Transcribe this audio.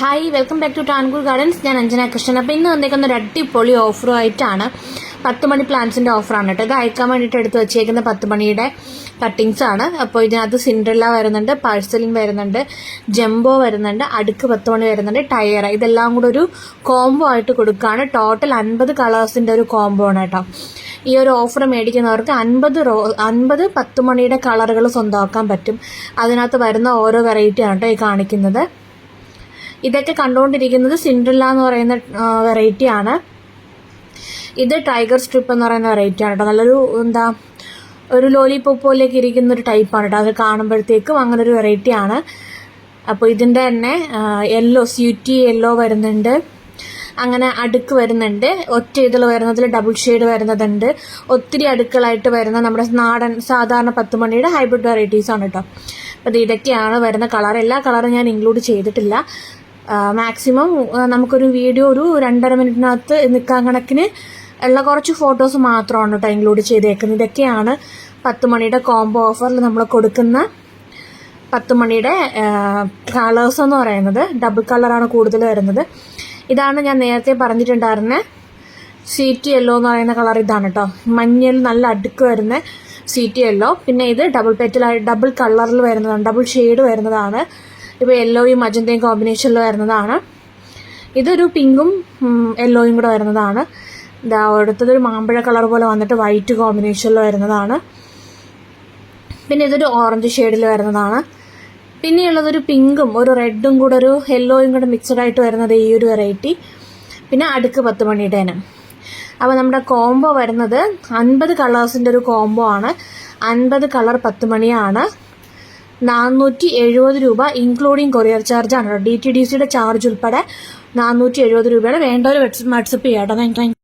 Hi welcome back to Tankur Gardens ഞാൻ അഞ്ജന കൃഷ്ണൻ. അപ്പോൾ ഇന്ന് വന്നേക്കുന്ന ഒരു അടിപൊളി ഓഫറുമായിട്ടാണ് പത്ത് മണി പ്ലാന്റ്സിന്റെ ഓഫറാണ് കേട്ടോ. ഇത് അയക്കാൻ വേണ്ടിയിട്ട് എടുത്ത് വെച്ചേക്കുന്ന പത്ത് മണിയുടെ കട്ടിങ്സ് ആണ്. അപ്പോൾ ഇതിനകത്ത് സിൻഡ്രല്ല വരുന്നുണ്ട് പാഴ്സലിൻ വരുന്നുണ്ട് ജംബോ വരുന്നുണ്ട് അടുക്ക് പത്ത് മണി വരുന്നുണ്ട് ടയർ ഇതെല്ലാം കൂടെ ഒരു കോംബോ ആയിട്ട് കൊടുക്കുകയാണ് ടോട്ടൽ അൻപത് കളേഴ്സിന്റെ ഒരു കോംബോ ആണ് കേട്ടോ. ഈ ഒരു ഓഫർ മേടിക്കുന്നവർക്ക് അൻപത് റോ അൻപത് പത്ത് മണിയുടെ കളറുകൾ സ്വന്തമാക്കാൻ പറ്റും. അതിനകത്ത് വരുന്ന ഓരോ വെറൈറ്റിയാണ് കേട്ടോ ഈ കാണിക്കുന്നത്. ഇതൊക്കെ കണ്ടുകൊണ്ടിരിക്കുന്നത് സിൻഡ്രില്ല എന്ന് പറയുന്ന വെറൈറ്റി ആണ്. ഇത് ടൈഗർ സ്ട്രിപ്പ് എന്ന് പറയുന്ന വെറൈറ്റി ആണ് കേട്ടോ നല്ലൊരു എന്താ ഒരു ലോലിപോപ്പ് പോലെയൊക്കെ ഇരിക്കുന്ന ഒരു ടൈപ്പാണ് കേട്ടോ അത് കാണുമ്പോഴത്തേക്കും അങ്ങനെ ഒരു വെറൈറ്റി ആണ്. അപ്പോൾ ഇതിന്റെ തന്നെ യെല്ലോ സ്യൂറ്റി യെല്ലോ വരുന്നുണ്ട്. അങ്ങനെ അടുക്ക് വരുന്നുണ്ട്. ഒറ്റ ഇതിൽ വരുന്നതിൽ ഡബിൾ ഷെയ്ഡ് വരുന്നതുണ്ട്. ഒത്തിരി അടുക്കളായിട്ട് വരുന്ന നമ്മുടെ നാടൻ സാധാരണ പത്ത് മണിയുടെ ഹൈബ്രിഡ് വെറൈറ്റീസ് ആണ് കേട്ടോ അപ്പോൾ ഇതൊക്കെയാണ് വരുന്ന കളർ എല്ലാ കളറും ഞാൻ ഇൻക്ലൂഡ് ചെയ്തിട്ടില്ല. മാക്സിമം നമുക്കൊരു വീഡിയോ ഒരു രണ്ടര മിനിറ്റിനകത്ത് നിൽക്കാൻ കണക്കിന് ഉള്ള കുറച്ച് ഫോട്ടോസ് മാത്രമാണ് കേട്ടോ ഇൻക്ലൂഡ് ചെയ്തേക്കുന്നത്. ഇതൊക്കെയാണ് പത്ത് മണിയുടെ കോംബോ ഓഫറിൽ നമ്മൾ കൊടുക്കുന്ന പത്ത് മണിയുടെ കളേഴ്സ് എന്ന് പറയുന്നത്. ഡബിൾ കളറാണ് കൂടുതൽ വരുന്നത്. ഇതാണ് ഞാൻ നേരത്തെ പറഞ്ഞിട്ടുണ്ടായിരുന്ന സീറ്റ് യെല്ലോ എന്ന് പറയുന്ന കളർ ഇതാണ് കേട്ടോ മഞ്ഞൾ നല്ല അടുക്ക് വരുന്ന സീറ്റ് യെല്ലോ പിന്നെ ഇത് ഡബിൾ പെറ്റലായി ഡബിൾ കളറിൽ വരുന്നതാണ് ഡബിൾ ഷെയ്ഡ് വരുന്നതാണ്. ഇപ്പോൾ യെല്ലോയും മജന്തയും കോമ്പിനേഷനിൽ വരുന്നതാണ്. ഇതൊരു പിങ്കും യെല്ലോയും കൂടെ വരുന്നതാണ്. ഇതാ അടുത്തതൊരു മാമ്പഴ കളർ പോലെ വന്നിട്ട് വൈറ്റ് കോമ്പിനേഷനിൽ വരുന്നതാണ്. പിന്നെ ഇതൊരു ഓറഞ്ച് ഷെയ്ഡിൽ വരുന്നതാണ്. പിന്നെയുള്ളതൊരു പിങ്കും ഒരു റെഡും കൂടെ ഒരു യെല്ലോയും കൂടെ മിക്സഡ് ആയിട്ട് വരുന്നത് ഈ ഒരു വെറൈറ്റി പിന്നെ അടുക്ക് പത്ത് മണിയുടെ ഇനം അപ്പോൾ നമ്മുടെ കോംബോ വരുന്നത് അൻപത് കളേഴ്സിന്റെ ഒരു കോംബോ ആണ്. അൻപത് കളർ പത്ത് മണിയാണ്. നാനൂറ്റി എഴുപത് രൂപ ഇൻക്ലൂഡിങ് കൊറിയർ ചാർജാണ് ഡി ടി ഡി സിയുടെ ചാർജ് ഉൾപ്പെടെ നാനൂറ്റി എഴുപത് രൂപയുടെ വേണ്ടവർ വാട്സപ്പ് ചെയ്യാം കേട്ടോ. താങ്ക്